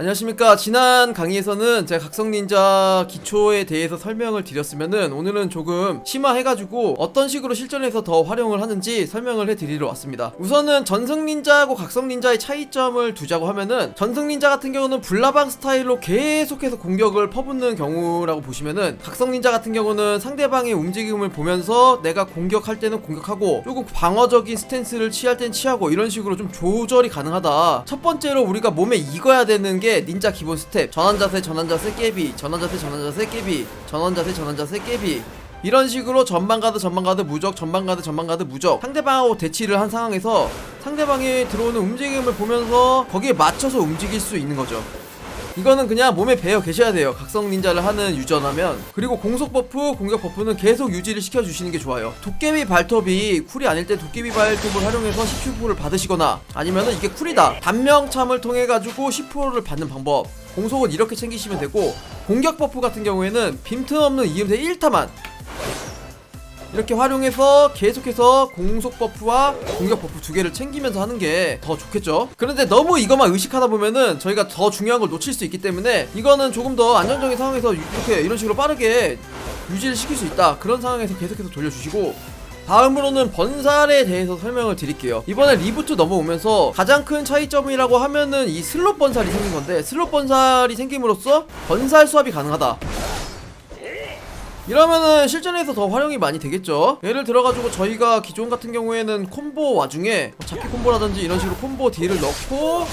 안녕하십니까. 지난 강의에서는 제가 각성 닌자 기초에 대해서 설명을 드렸으면은 오늘은 조금 심화해가지고 어떤 식으로 실전에서 더 활용을 하는지 설명을 해드리러 왔습니다. 우선은 전승 닌자하고 각성 닌자의 차이점을 두자고 하면은 전승 닌자 같은 경우는 불나방 스타일로 계속해서 공격을 퍼붓는 경우라고 보시면은 각성 닌자 같은 경우는 상대방의 움직임을 보면서 내가 공격할 때는 공격하고 조금 방어적인 스탠스를 취할 땐 취하고 이런 식으로 좀 조절이 가능하다. 첫 번째로 우리가 몸에 익어야 되는 게 닌자 기본 스텝 전환 자세 전환 자세 깨비 전환 자세 전환 자세 깨비 전환 자세 전환 자세 깨비. 이런 식으로 전방 가드 전방 가드 무적 전방 가드 전방 가드 무적. 상대방하고 대치를 한 상황에서 상대방이 들어오는 움직임을 보면서 거기에 맞춰서 움직일 수 있는 거죠 이거는 그냥 몸에 배어 계셔야 돼요. 각성 닌자를 하는 유저라면. 그리고 공속 버프, 공격 버프는 계속 유지를 시켜주시는 게 좋아요. 도깨비 발톱이 쿨이 아닐 때 도깨비 발톱을 활용해서 10%를 받으시거나 아니면은 이게 쿨이다. 단명참을 통해 가지고 10%를 받는 방법. 공속은 이렇게 챙기시면 되고 공격 버프 같은 경우에는 빈틈없는 이음새 1타만 이렇게 활용해서 계속해서 공속 버프와 공격 버프 두 개를 챙기면서 하는 게 더 좋겠죠. 그런데 너무 이것만 의식하다 보면은 저희가 더 중요한 걸 놓칠 수 있기 때문에 이거는 조금 더 안정적인 상황에서 이렇게 이런 식으로 빠르게 유지를 시킬 수 있다. 그런 상황에서 계속해서 돌려주시고 다음으로는 번살에 대해서 설명을 드릴게요. 이번에 리부트 넘어오면서 가장 큰 차이점이라고 하면은 이 슬롯 번살이 생긴 건데 슬롯 번살이 생김으로써 번살 수합이 가능하다. 이러면은 실전에서 더 활용이 많이 되겠죠. 예를 들어가지고 저희가 기존 같은 경우에는 콤보 와중에 뭐 잡기 콤보라든지 이런 식으로 콤보 딜을 넣고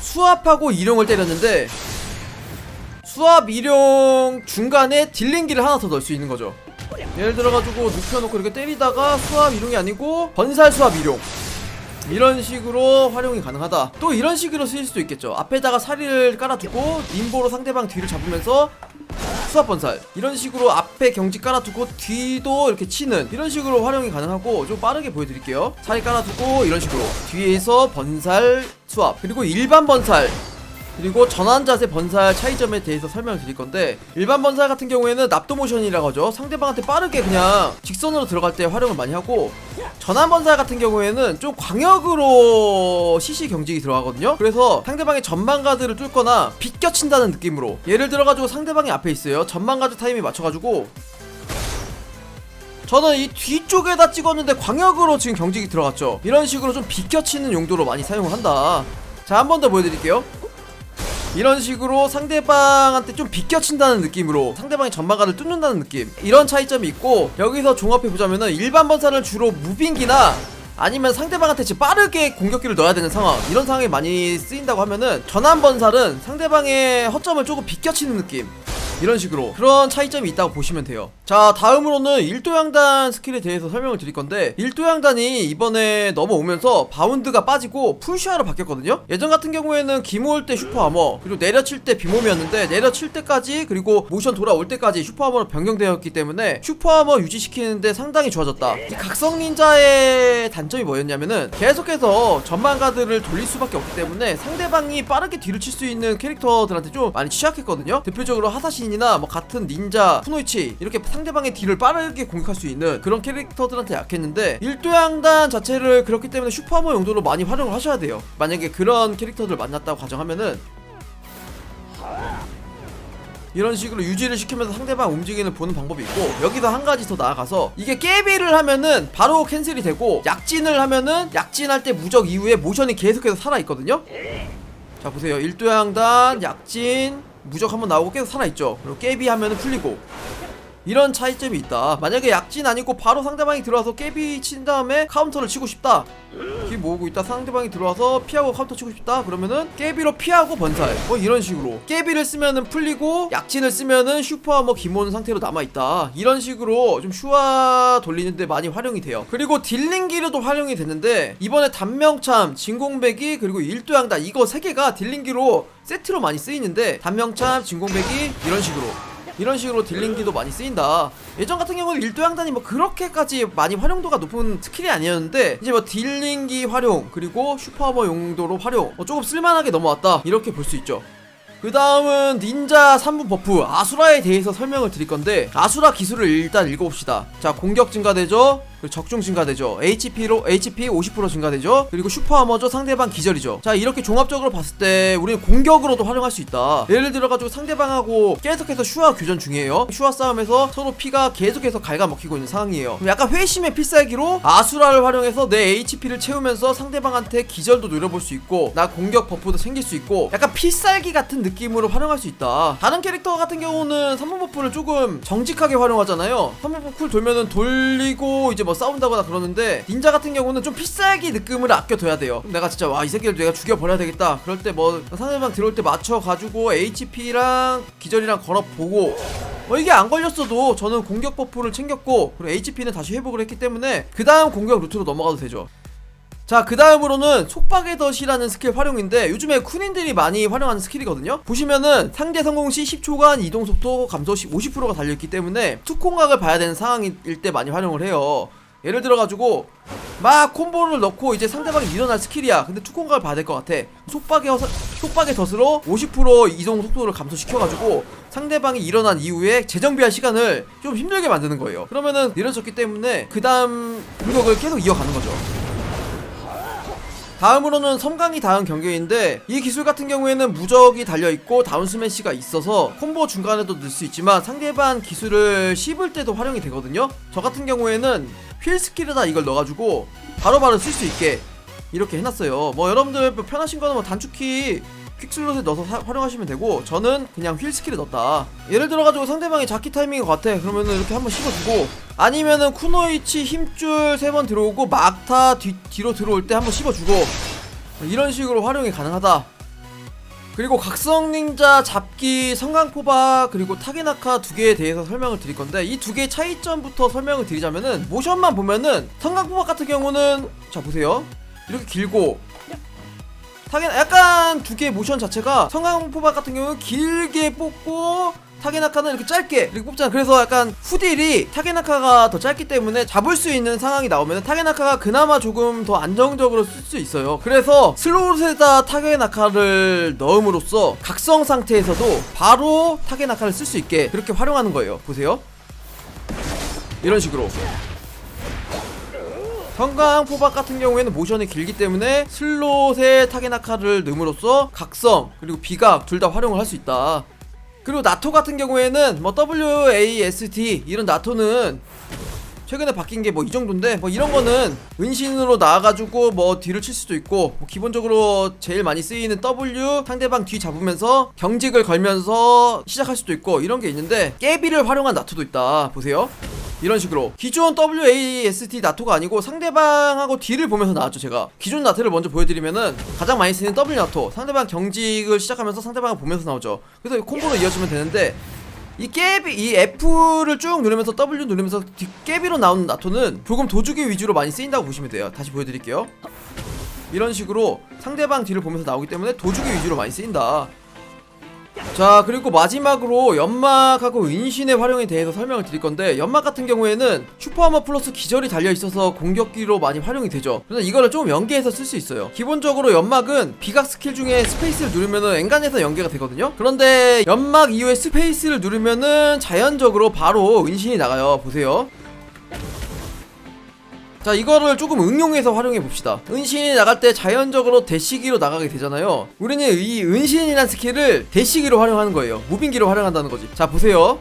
수압하고 이룡을 때렸는데 수압 이룡 중간에 딜링기를 하나 더 넣을 수 있는 거죠. 예를 들어가지고 눕혀놓고 이렇게 때리다가 수압 이룡이 아니고 번살 수압 이룡. 이런 식으로 활용이 가능하다. 또 이런 식으로 쓰일 수도 있겠죠. 앞에다가 사리를 깔아두고 림보로 상대방 뒤를 잡으면서 수압 번살 이런 식으로 앞에 경지 깔아두고 뒤도 이렇게 치는 이런 식으로 활용이 가능하고 좀 빠르게 보여드릴게요. 사리 깔아두고 이런 식으로 뒤에서 번살 수압 그리고 일반 번살 그리고 전환 자세 번살 차이점에 대해서 설명을 드릴 건데 일반 번살 같은 경우에는 납도 모션이라고 하죠. 상대방한테 빠르게 그냥 직선으로 들어갈 때 활용을 많이 하고 전환 번살 같은 경우에는 좀 광역으로 CC 경직이 들어가거든요. 그래서 상대방의 전방 가드를 뚫거나 비껴친다는 느낌으로 예를 들어가지고 상대방이 앞에 있어요. 전방 가드 타이밍 맞춰가지고. 저는 이 뒤쪽에다 찍었는데 광역으로 지금 경직이 들어갔죠. 이런 식으로 좀 비껴치는 용도로 많이 사용을 한다. 자 한 번 더 보여드릴게요 이런 식으로 상대방한테 좀 비껴친다는 느낌으로 상대방의 전망가를 뚫는다는 느낌. 이런 차이점이 있고 여기서 종합해 보자면은 일반 번사를 주로 무빙기나 아니면 상대방한테 빠르게 공격기를 넣어야 되는 상황. 이런 상황에 많이 쓰인다고 하면은 전환 번살은 상대방의 허점을 조금 비껴치는 느낌 이런 식으로 그런 차이점이 있다고 보시면 돼요. 자 다음으로는 일도양단 스킬에 대해서 설명을 드릴 건데 일도양단이 이번에 넘어오면서 바운드가 빠지고 풀슈아로 바뀌었거든요. 예전 같은 경우에는 기모올 때 슈퍼아머 그리고 내려칠 때 비몸이었는데 내려칠 때까지 그리고 모션 돌아올 때까지 슈퍼아머로 변경되었기 때문에 슈퍼아머 유지시키는데 상당히 좋아졌다. 이 각성 닌자의 단점이 뭐였냐면은 계속해서 전망가드를 돌릴 수밖에 없기 때문에 상대방이 빠르게 뒤를 칠 수 있는 캐릭터들한테 좀 많이 취약했거든요. 대표적으로 하사신 이나 뭐 같은 닌자 푸노이치 이렇게 상대방의 뒤를 빠르게 공격할 수 있는 그런 캐릭터들한테 약했는데 일도양단 자체를 그렇기 때문에 슈퍼하머 용도로 많이 활용을 하셔야 돼요. 만약에 그런 캐릭터들 만났다고 가정하면은 이런 식으로 유지를 시키면서 상대방 움직임을 보는 방법이 있고 여기서 한 가지 더 나아가서 이게 깨비를 하면은 바로 캔슬이 되고 약진을 하면은 약진할 때 무적 이후에 모션이 계속해서 살아있거든요. 자 보세요. 일도양단 약진 무적 한번 나오고 계속 살아있죠. 그리고 깨비 하면은 풀리고 이런 차이점이 있다. 만약에 약진 아니고 바로 상대방이 들어와서 깨비 친 다음에 카운터를 치고 싶다. 기 모으고 있다. 상대방이 들어와서 피하고 카운터 치고 싶다. 그러면은 깨비로 피하고 번살 뭐 이런 식으로. 깨비를 쓰면은 풀리고 약진을 쓰면은 슈퍼하머 기모는 상태로 남아있다. 이런 식으로 좀 슈화 돌리는데 많이 활용이 돼요. 그리고 딜링기로도 활용이 되는데 이번에 단명참 진공배기 그리고 일도양단 이거 세 개가 딜링기로 세트로 많이 쓰이는데 단명참 진공배기 이런 식으로 이런 식으로 딜링기도 많이 쓰인다. 예전 같은 경우는 일도양단이 뭐 그렇게까지 많이 활용도가 높은 스킬이 아니었는데 이제 뭐 딜링기 활용 그리고 슈퍼버 용도로 활용 뭐 조금 쓸만하게 넘어왔다 이렇게 볼 수 있죠. 그 다음은 닌자 3부 버프 아수라에 대해서 설명을 드릴 건데 아수라 기술을 일단 읽어봅시다 자 공격 증가되죠 그리고 적중 증가되죠. HP로 HP 50% 증가되죠. 그리고 슈퍼아머죠. 상대방 기절이죠. 자 이렇게 종합적으로 봤을 때 우리는 공격으로도 활용할 수 있다. 예를 들어가지고 상대방하고 계속해서 슈아 교전 중이에요. 슈아 싸움에서 서로 피가 계속해서 갉아먹히고 있는 상황이에요. 약간 회심의 필살기로 아수라를 활용해서 내 HP를 채우면서 상대방한테 기절도 노려볼 수 있고 나 공격 버프도 생길 수 있고 약간 필살기 같은 느낌으로 활용할 수 있다. 다른 캐릭터 같은 경우는 3번 버프를 조금 정직하게 활용하잖아요. 3번 버프 쿨 돌면은 돌리고 이제 뭐 싸운다거나 그러는데 닌자 같은 경우는 좀 필살기 느낌을 아껴둬야 돼요. 내가 진짜 와 이 새끼를 내가 죽여버려야 되겠다. 그럴 때 뭐 상대방 들어올 때 맞춰가지고 HP랑 기절이랑 걸어보고 뭐 이게 안 걸렸어도 저는 공격 버프를 챙겼고 그리고 HP는 다시 회복을 했기 때문에 그 다음 공격 루트로 넘어가도 되죠. 자, 그 다음으로는 속박의 덫이라는 스킬 활용인데 요즘에 쿤인들이 많이 활용하는 스킬이거든요. 보시면은 상대 성공 시 10초간 이동 속도 감소 시 50%가 달려있기 때문에 투콩각을 봐야 되는 상황일 때 많이 활용을 해요. 예를 들어가지고 막 콤보를 넣고 이제 상대방이 일어날 스킬이야. 근데 투콩각을 될것 같아. 속박의 허, 속박의 덫으로 50% 이동 속도를 감소시켜가지고 상대방이 일어난 이후에 재정비할 시간을 좀 힘들게 만드는 거예요. 그러면은 느려졌기 때문에 그 다음 공격을 계속 이어가는 거죠. 다음으로는 섬광이 다음 경계인데 이 기술 같은 경우에는 무적이 달려있고 다운 스매시가 있어서 콤보 중간에도 넣을 수 있지만 상대방 기술을 씹을 때도 활용이 되거든요. 저 같은 경우에는 휠 스킬에다 이걸 넣어가지고 바로바로 쓸 수 있게 이렇게 해놨어요. 뭐 여러분들 뭐 편하신 거는 뭐 단축키 퀵슬롯에 넣어서 사- 활용하시면 되고 저는 그냥 휠 스킬에 넣었다. 예를 들어가지고 상대방이 자키 타이밍인 것 같아. 그러면은 이렇게 한번 씹어주고 아니면은 쿠노이치 힘줄 세 번 들어오고 막타 뒤, 뒤로 들어올 때 한번 씹어주고 이런 식으로 활용이 가능하다. 그리고 각성 닌자 잡기 성강포바 그리고 타게나카 두 개에 대해서 설명을 드릴 건데 이 두 개의 차이점부터 설명을 드리자면은 모션만 보면은 성강포바 같은 경우는 자 보세요. 이렇게 길고 타게 약간 두 개의 모션 자체가 성강포바 같은 경우는 길게 뽑고 타게나카는 이렇게 짧게 이렇게 뽑잖아. 그래서 약간 후딜이 타게나카가 더 짧기 때문에 잡을 수 있는 상황이 나오면 타게나카가 그나마 조금 더 안정적으로 쓸 수 있어요. 그래서 슬롯에다 타게나카를 넣음으로써 각성 상태에서도 바로 타게나카를 쓸 수 있게 그렇게 활용하는 거예요. 보세요. 이런 식으로 성강 포박 같은 경우에는 모션이 길기 때문에 슬롯에 타게나카를 넣음으로써 각성 그리고 비각 둘 다 활용을 할 수 있다. 그리고 나토 같은 경우에는 뭐 WASD 이런 나토는 최근에 바뀐 게 뭐 이 정도인데 뭐 이런 거는 은신으로 나와가지고 뭐 뒤를 칠 수도 있고 뭐 기본적으로 제일 많이 쓰이는 W 상대방 뒤 잡으면서 경직을 걸면서 시작할 수도 있고 이런 게 있는데 깨비를 활용한 나토도 있다. 보세요 이런 식으로. 기존 WASD 나토가 아니고 상대방하고 뒤를 보면서 나왔죠 제가. 기존 나토를 먼저 보여드리면은 가장 많이 쓰는 W 나토 상대방 경직을 시작하면서 상대방을 보면서 나오죠. 그래서 콤보로 이어지면 되는데 이 깨비 이 F를 쭉 누르면서 W 누르면서 뒤 깨비로 나오는 나토는 조금 도주기 위주로 많이 쓰인다고 보시면 돼요. 다시 보여드릴게요. 이런 식으로 상대방 뒤를 보면서 나오기 때문에 도주기 위주로 많이 쓰인다 자 그리고 마지막으로 연막하고 은신의 활용에 대해서 설명을 드릴 건데 연막 같은 경우에는 슈퍼하머 플러스 기절이 달려있어서 공격기로 많이 활용이 되죠. 그래서 이거를 좀 연계해서 쓸 수 있어요. 기본적으로 연막은 비각 스킬 중에 스페이스를 누르면은 엔간해서 연계가 되거든요. 그런데 연막 이후에 스페이스를 누르면은 자연적으로 바로 은신이 나가요. 보세요 자 이거를 조금 응용해서 활용해 봅시다. 은신이 나갈 때 자연적으로 대시기로 나가게 되잖아요. 우리는 이 은신이란 스킬을 대시기로 활용하는 거예요. 무빙기로 활용한다는 거지. 자 보세요.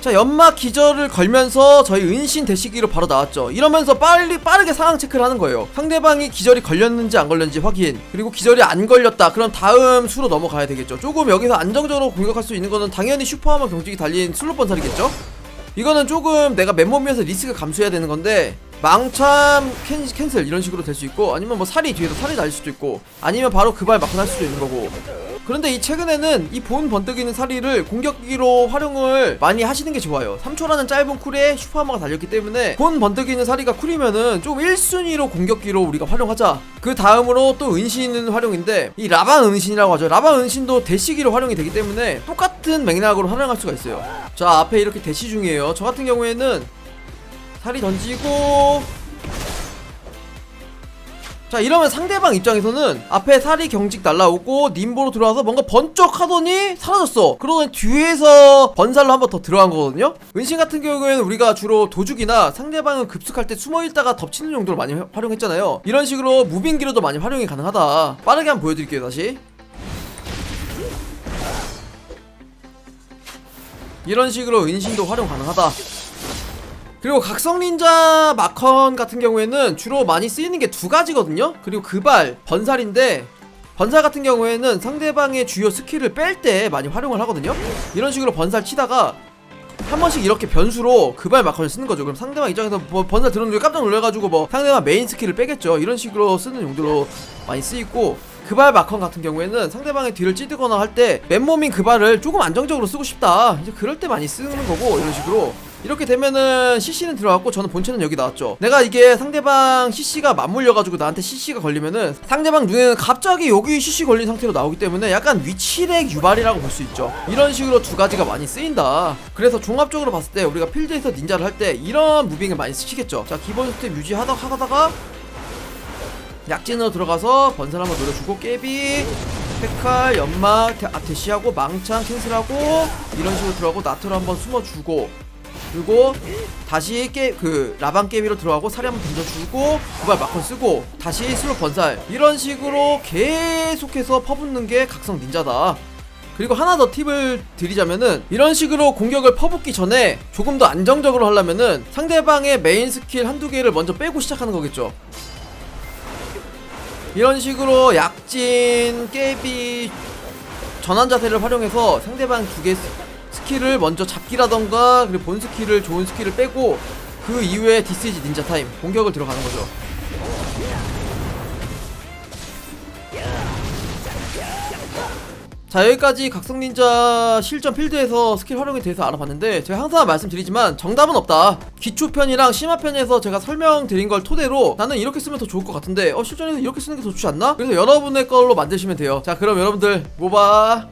자 연막 기절을 걸면서 저희 은신 대시기로 바로 나왔죠. 이러면서 빨리 빠르게 상황 체크를 하는 거예요. 상대방이 기절이 걸렸는지 안 걸렸는지 확인. 그리고 기절이 안 걸렸다. 그럼 다음 수로 넘어가야 되겠죠. 조금 여기서 안정적으로 공격할 수 있는 거는 당연히 슈퍼하머 경직이 달린 슬롯 번살이겠죠 이거는 조금 내가 맨몸이어서 리스크 감수해야 되는 건데 망참 캔, 캔슬 이런 식으로 될 수 있고 아니면 뭐 살이 뒤에서 살이 날 수도 있고 아니면 바로 그발 맞고 날 수도 있는 거고 그런데 이 최근에는 이 본 번뜩이는 사리를 공격기로 활용을 많이 하시는 게 좋아요. 3초라는 짧은 쿨에 슈퍼하머가 달렸기 때문에 본 번뜩이는 사리가 쿨이면은 좀 1순위로 공격기로 우리가 활용하자. 그 다음으로 또 은신은 활용인데 이 라방 은신이라고 하죠. 라방 은신도 대시기로 활용이 되기 때문에 똑같은 맥락으로 활용할 수가 있어요. 자 앞에 이렇게 대시 중이에요. 저 같은 경우에는 살이 던지고 자 이러면 상대방 입장에서는 앞에 살이 경직 날라오고 님보로 들어와서 뭔가 번쩍 하더니 사라졌어. 그러면 뒤에서 번살로 한 번 더 들어간 거거든요. 은신 같은 경우에는 우리가 주로 도죽이나 상대방을 급습할 때 숨어있다가 덮치는 용도로 많이 화- 활용했잖아요. 이런 식으로 무빙기로도 많이 활용이 가능하다. 빠르게 한번 보여드릴게요 다시. 이런 식으로 은신도 활용 가능하다 그리고 각성 닌자 마컨 같은 경우에는 주로 많이 쓰이는 게 두 가지거든요. 그리고 그발, 번살인데 번살 같은 경우에는 상대방의 주요 스킬을 뺄 때 많이 활용을 하거든요. 이런 식으로 번살 치다가 한 번씩 이렇게 변수로 그발 마컨을 쓰는 거죠. 그럼 상대방 입장에서 뭐 번살 들었는데 깜짝 놀래가지고 뭐 상대방 메인 스킬을 빼겠죠. 이런 식으로 쓰는 용도로 많이 쓰이고 그발 마컨 같은 경우에는 상대방의 뒤를 찌르거나 할 때 맨몸인 그발을 조금 안정적으로 쓰고 싶다. 이제 그럴 때 많이 쓰는 거고 이런 식으로 이렇게 되면은 CC는 들어갔고 저는 본체는 여기 나왔죠. 내가 이게 상대방 CC가 맞물려가지고 나한테 CC가 걸리면은 상대방 눈에는 갑자기 여기 CC 걸린 상태로 나오기 때문에 약간 위치렉 유발이라고 볼 수 있죠. 이런 식으로 두 가지가 많이 쓰인다. 그래서 종합적으로 봤을 때 우리가 필드에서 닌자를 할 때 이런 무빙을 많이 쓰시겠죠. 자 기본 스텝 유지하다 하다가 약진으로 들어가서 번살 한번 노려주고 깨비 페칼 연막 대, 아, 대시하고 망창 캔슬하고 이런 식으로 들어가고 나트로 한번 숨어주고 그리고 다시 깨그 라방 깨비로 들어가고 사리 한번 던져주고 두발 마컨 쓰고 다시 슬로 번살. 이런 식으로 계속해서 퍼붓는 게 각성 닌자다. 그리고 하나 더 팁을 드리자면은 이런 식으로 공격을 퍼붓기 전에 조금 더 안정적으로 하려면은 상대방의 메인 스킬 한두 개를 먼저 빼고 시작하는 거겠죠. 이런 식으로 약진, 깨비, 전환 자세를 활용해서 상대방 두개 스킬을 먼저 잡기라던가 그리고 본 스킬을 좋은 스킬을 빼고 그 이후에 디스이지 닌자 타임 공격을 들어가는 거죠. 자 여기까지 각성 닌자 실전 필드에서 스킬 활용에 대해서 알아봤는데 제가 항상 말씀드리지만 정답은 없다 기초편이랑 심화편에서 제가 설명드린 걸 토대로 나는 이렇게 쓰면 더 좋을 것 같은데 어 실전에서 이렇게 쓰는 게 더 좋지 않나? 그래서 여러분의 걸로 만드시면 돼요 자 그럼 여러분들 모바